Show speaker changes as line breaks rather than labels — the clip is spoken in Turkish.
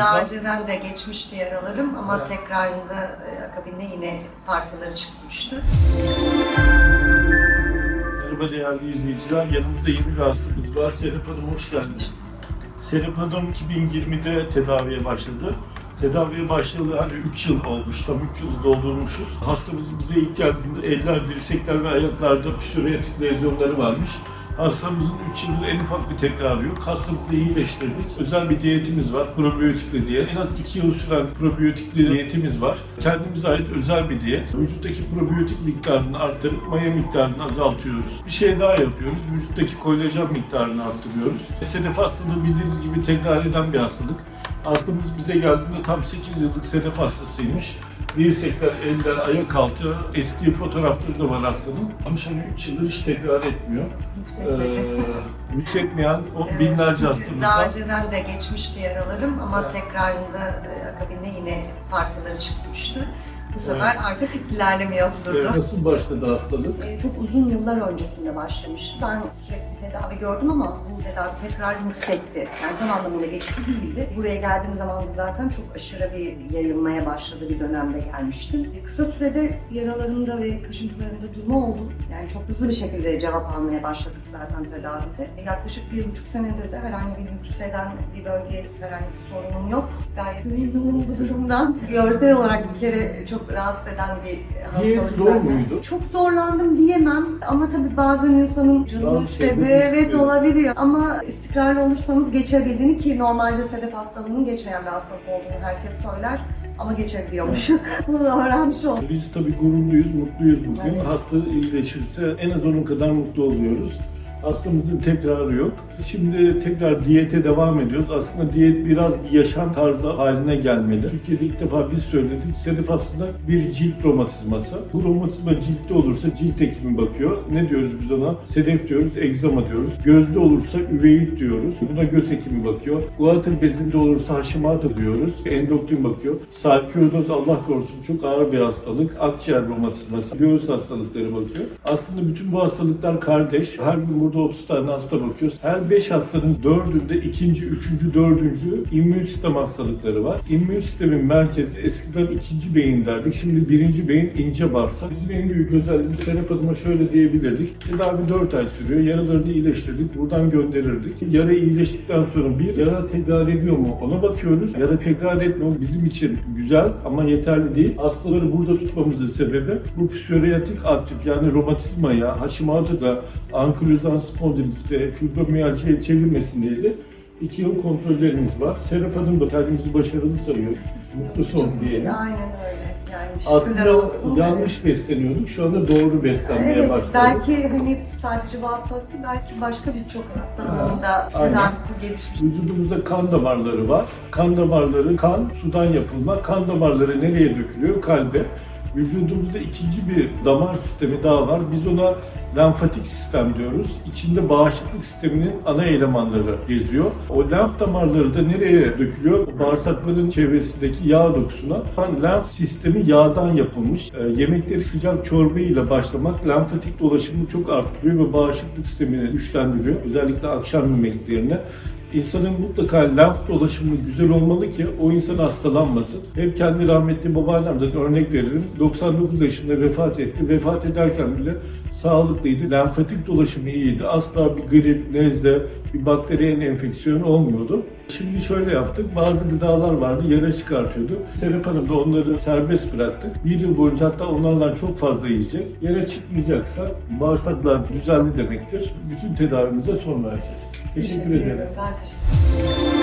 Daha önceden de geçmişti yaralarım ama tekrarında e, akabinde yine farklıları çıkmıştı.
Merhaba değerli izleyiciler. Yanımızda yeni bir hastamız var. Serap Hanım hoş geldiniz. Serap Hanım 2020'de tedaviye başladı. Tedaviye başlayalı hani 3 yıl olmuş, tam 3 yılı doldurmuşuz. Hastamız bize ilk geldiğinde eller, dirsekler ve ayaklarda psoriatik lezyonları varmış. Hastamızın 3 yıldır en ufak bir tekrarı yok. Hastamızı iyileştirdik. Özel bir diyetimiz var, probiyotikli diyet. En az 2 yıl süren probiyotikli diyetimiz var. Kendimize ait özel bir diyet. Vücuttaki probiyotik miktarını arttırıp maya miktarını azaltıyoruz. Bir şey daha yapıyoruz. Vücuttaki kolajen miktarını arttırıyoruz. Sedef hastalığı bildiğiniz gibi tekrar eden bir hastalık. Hastamız bize geldiğinde tam 8 yıllık sedef hastasıymış. Dirsekler, eller, ayak altı, eski fotoğrafları da var hastanın. Ama şimdi 3 yıldır hiç tekrar etmiyor.
Yüksekmedi.
Ee, yükseltmeyen o
Evet.
binlerce hastamız
Daha
var.
önceden de geçmişti yaralarım ama tekrarında e, akabinde yine farklıları çıkmıştı. Bu sefer artık ilerlemiyor
Ee,
durdu.
nasıl başladı hastalık?
E, Çok uzun yıllar öncesinde başlamıştı. Ben sürekli tedavi gördüm ama bu tedavi tekrar yüksekti. Yani tam anlamıyla geçici değildi. Buraya geldiğim zaman zaten çok aşırı bir yayılmaya başladı bir dönemde gelmiştim. E, Kısa sürede yaralarımda ve kaşıntılarımda durma oldu. Yani çok hızlı bir şekilde cevap almaya başladık zaten tedavide. E, Yaklaşık bir buçuk senedir de herhangi bir yükselen bir bölge, herhangi bir sorunum yok. Gayet memnunum bu durumdan. Görsel olarak bir kere çok rahatsız eden bir hastalık.
zor
zaten.
muydu?
Çok zorlandım diyemem ama tabii bazen insanın canı
Bazı
istedi, evet
istiyor.
olabiliyor. Ama istikrarlı olursanız geçebildiğini ki normalde sedef hastalığının geçmeyen bir hastalık olduğunu herkes söyler ama geçebiliyormuş. Bunu da öğrenmiş oldum.
Biz tabii gururluyuz, mutluyuz bugün.
Evet.
Hasta iyileşirse en az onun kadar mutlu oluyoruz. Hastamızın tekrarı yok. Şimdi tekrar diyete devam ediyoruz. Aslında diyet biraz bir yaşam tarzı haline gelmeli. Türkiye'de ilk defa biz söyledik. Sedef aslında bir cilt romatizması. Bu romatizma ciltte olursa cilt hekimi bakıyor. Ne diyoruz biz ona? Sedef diyoruz, egzama diyoruz. Gözde olursa üveit diyoruz. Buna göz hekimi bakıyor. Guatr bezinde olursa Hashimoto diyoruz. Endokrin bakıyor. Sarkoidoz Allah korusun çok ağır bir hastalık. Akciğer romatizması, göğüs hastalıkları bakıyor. Aslında bütün bu hastalıklar kardeş. Her gün burada 30 tane hasta bakıyoruz. Her 5 hastanın 4'ünde ikinci, üçüncü, dördüncü immün sistem hastalıkları var. İmmün sistemin merkezi eskiden ikinci beyin derdik. Şimdi birinci beyin ince bağırsak. Bizim en büyük özelliğimiz Serap Hanım'a şöyle diyebilirdik. Tedavi 4 ay sürüyor. Yaralarını iyileştirdik. Buradan gönderirdik. Yara iyileştikten sonra bir yara tekrar ediyor mu ona bakıyoruz. Yara tekrar etmiyor bizim için güzel ama yeterli değil. Hastaları burada tutmamızın sebebi bu psoriatik artrit yani romatizmaya, Hashimoto'da, ankylozan spondilitte, fibromiyaljiye çevirmesin diye de iki yıl kontrollerimiz var. Serap Hanım da kendimizi başarılı sayıyor. Mutlu son diyelim.
Aynen öyle. Yani şükürler
Aslında
olsun.
yanlış besleniyorduk. Şu anda doğru beslenmeye
Evet,
başladık.
belki hani sadece bu hastalık değil, belki başka birçok hastalığın da
Aynen.
tedavisi gelişmiş.
Vücudumuzda kan damarları var. Kan damarları, kan sudan yapılma. Kan damarları nereye dökülüyor? Kalbe. Vücudumuzda ikinci bir damar sistemi daha var. Biz ona lenfatik sistem diyoruz. İçinde bağışıklık sisteminin ana elemanları geziyor. O lenf damarları da nereye dökülüyor? Bağırsakların çevresindeki yağ dokusuna. Hani lenf sistemi yağdan yapılmış. E, yemekleri sıcak çorba ile başlamak lenfatik dolaşımını çok arttırıyor ve bağışıklık sistemini güçlendiriyor. Özellikle akşam yemeklerine. İnsanın mutlaka lenf dolaşımı güzel olmalı ki o insan hastalanmasın. Hep kendi rahmetli babaannemden örnek veririm. 99 yaşında vefat etti. Vefat ederken bile sağlıklıydı. Lenfatik dolaşımı iyiydi. Asla bir grip, nezle, bir bakteriyen enfeksiyon olmuyordu. Şimdi şöyle yaptık. Bazı gıdalar vardı, yara çıkartıyordu. Serap Hanım da onları serbest bıraktık. Bir yıl boyunca hatta onlardan çok fazla yiyecek. Yara çıkmayacaksa bağırsaklar düzenli demektir. Bütün tedavimize son vereceğiz. Teşekkür ederim.
Teşekkür ederim.